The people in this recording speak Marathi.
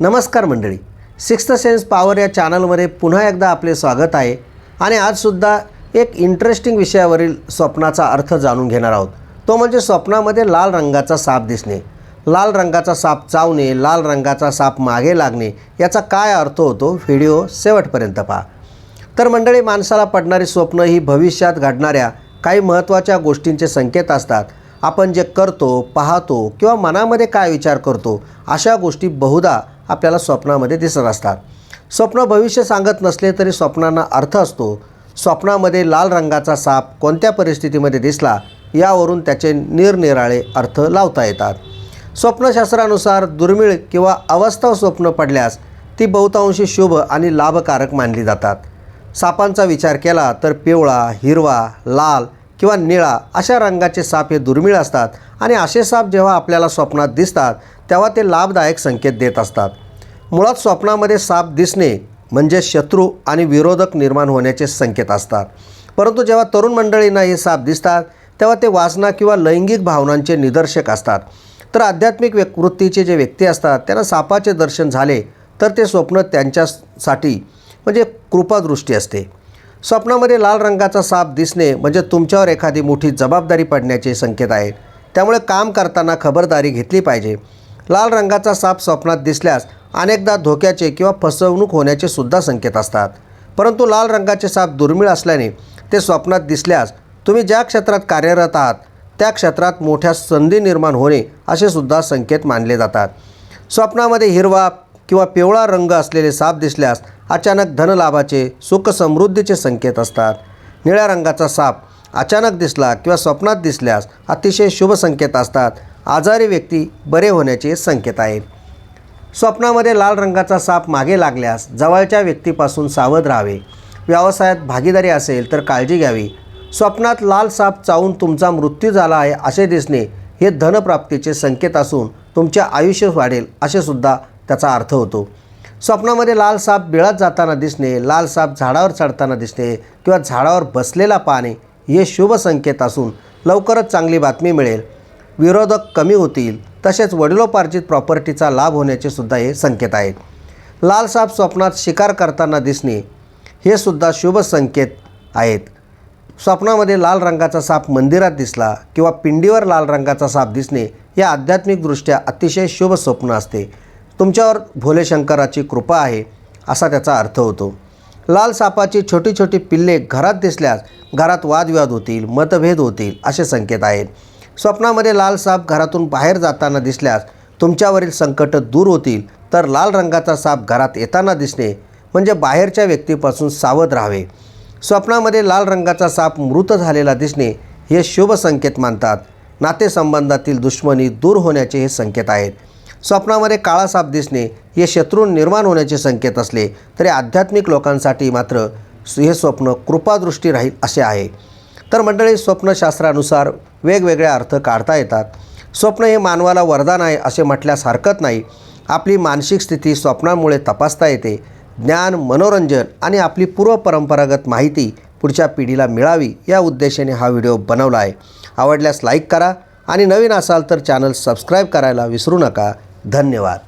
नमस्कार मंडळी. सिक्स्थ सेन्स पॉवर या चॅनलमध्ये पुन्हा एकदा आपले स्वागत आहे आणि आजसुद्धा एक इंटरेस्टिंग विषयावरील स्वप्नाचा अर्थ जाणून घेणार आहोत. तो म्हणजे स्वप्नामध्ये लाल रंगाचा साप दिसणे. लाल रंगाचा साप चावणे लाल रंगाचा साप मागे लागणे याचा काय अर्थ होतो व्हिडिओ शेवटपर्यंत पहा. तर मंडळी माणसाला पडणारी स्वप्न ही भविष्यात घडणाऱ्या काही महत्त्वाच्या गोष्टींचे संकेत असतात. आपण जे करतो पाहतो किंवा मनामध्ये काय विचार करतो अशा गोष्टी बहुधा आपल्याला स्वप्नामध्ये दिसत असतात. स्वप्न भविष्य सांगत नसले तरी स्वप्नांना अर्थ असतो. स्वप्नामध्ये लाल रंगाचा साप कोणत्या परिस्थितीमध्ये दिसला यावरून त्याचे निरनिराळे अर्थ लावता येतात. स्वप्नशास्त्रानुसार दुर्मिळ किंवा अवस्था स्वप्न पडल्यास ती बहुतांशी शुभ आणि लाभकारक मानली जातात. सापांचा विचार केला तर पिवळा हिरवा लाल किंवा निळा अशा रंगाचे साप हे दुर्मिळ असतात आणि असे साप जेव्हा आपल्याला स्वप्नात दिसतात तेव्हा ते लाभदायक संकेत देत असतात. मुळात स्वप्नामध्ये साप दिसणे म्हणजे शत्रू आणि विरोधक निर्माण होण्याचे संकेत असतात. परंतु जेव्हा तरुण मंडळींना हे साप दिसतात तेव्हा ते वासना किंवा लैंगिक भावनांचे निदर्शक असतात. तर आध्यात्मिक व्य वृत्तीचे जे व्यक्ती असतात त्यांना सापाचे दर्शन झाले तर ते स्वप्न त्यांच्यासाठी म्हणजे कृपादृष्टी असते. स्वप्नामध्ये लाल रंगाचा साप दिसणे म्हणजे तुमच्यावर एखादी मोठी जबाबदारी पडण्याचे संकेत आहेत. त्यामुळे काम करताना खबरदारी घेतली पाहिजे. लाल रंगाचा साप स्वप्नात दिसल्यास अनेकदा धोक्याचे किंवा फसवणूक होण्याचे सुद्धा संकेत असतात. परंतु लाल रंगाचे साप दुर्मिळ असल्याने ते स्वप्नात दिसल्यास तुम्ही ज्या क्षेत्रात कार्यरत आहात त्या क्षेत्रात मोठ्या संधी निर्माण होणे असे सुद्धा संकेत मानले जातात. स्वप्नामध्ये हिरवा किंवा पिवळा रंग असलेले साप दिसल्यास अचानक धनलाभाचे सुख समृद्धीचे संकेत असतात. निळ्या रंगाचा साप अचानक दिसला किंवा स्वप्नात दिसल्यास अतिशय शुभ संकेत असतात. आजारी व्यक्ती बरे होण्याचे संकेत आहेत. स्वप्नामध्ये लाल रंगाचा साप मागे लागल्यास जवळच्या व्यक्तीपासून सावध राहावे. व्यवसायात भागीदारी असेल तर काळजी घ्यावी. स्वप्नात लाल साप चावून तुमचा मृत्यू झाला आहे असे दिसणे हे धनप्राप्तीचे संकेत असून तुमचे आयुष्य वाढेल असे सुद्धा त्याचा अर्थ होतो. स्वप्नामध्ये लाल साप बिळात जाताना दिसणे लाल साप झाडावर चढताना दिसणे किंवा झाडावर बसलेला पाहणे हे शुभ संकेत असून लवकरच चांगली बातमी मिळेल. विरोधक कमी होतील तसेच वडिलोपार्जित प्रॉपर्टीचा लाभ होण्याचे सुद्धा हे संकेत आहेत. लाल साप स्वप्नात शिकार करताना दिसणे हे सुद्धा शुभ संकेत आहेत. स्वप्नामध्ये लाल रंगाचा साप मंदिरात दिसला किंवा पिंडीवर लाल रंगाचा साप दिसणे हे आध्यात्मिकदृष्ट्या अतिशय शुभ स्वप्न असते. तुमच्यावर भोलेशंकराची कृपा आहे असा त्याचा अर्थ होतो. लाल सापाची छोटी छोटी पिल्ले घरात दिसल्यास घरात वादविवाद होतील मतभेद होतील असे संकेत आहेत. स्वप्नामध्ये लाल साप घरातून बाहेर जाताना दिसल्यास तुमच्यावरील संकट दूर होतील तर लाल रंगाचा साप घरात येताना दिसणे म्हणजे बाहेरच्या व्यक्तीपासून सावध राहावे. स्वप्नामध्ये लाल रंगाचा साप मृत झालेला दिसणे हे शुभ संकेत मानतात. नातेसंबंधातील दुश्मनी दूर होण्याचे हे संकेत आहेत. स्वप्नामध्ये काळा साप दिसणे हे शत्रू निर्माण होण्याचे संकेत असले तरी आध्यात्मिक लोकांसाठी मात्र हे स्वप्न कृपादृष्टी राहील असे आहे. तर मंडळी स्वप्नशास्त्रानुसार वेगवेगळे अर्थ काढता येतात. स्वप्न हे मानवाला वरदान आहे असे म्हटल्यास हरकत नाही. आपली मानसिक स्थिती स्वप्नामुळे तपासता येते. ज्ञान मनोरंजन आणि आपली पूर्वपरंपरागत माहिती पुढच्या पिढीला मिळावी या उद्देशाने हा व्हिडिओ बनवला आहे. आवडल्यास लाईक करा आणि नवीन असाल तर चॅनल सबस्क्राईब करायला विसरू नका. धन्यवाद.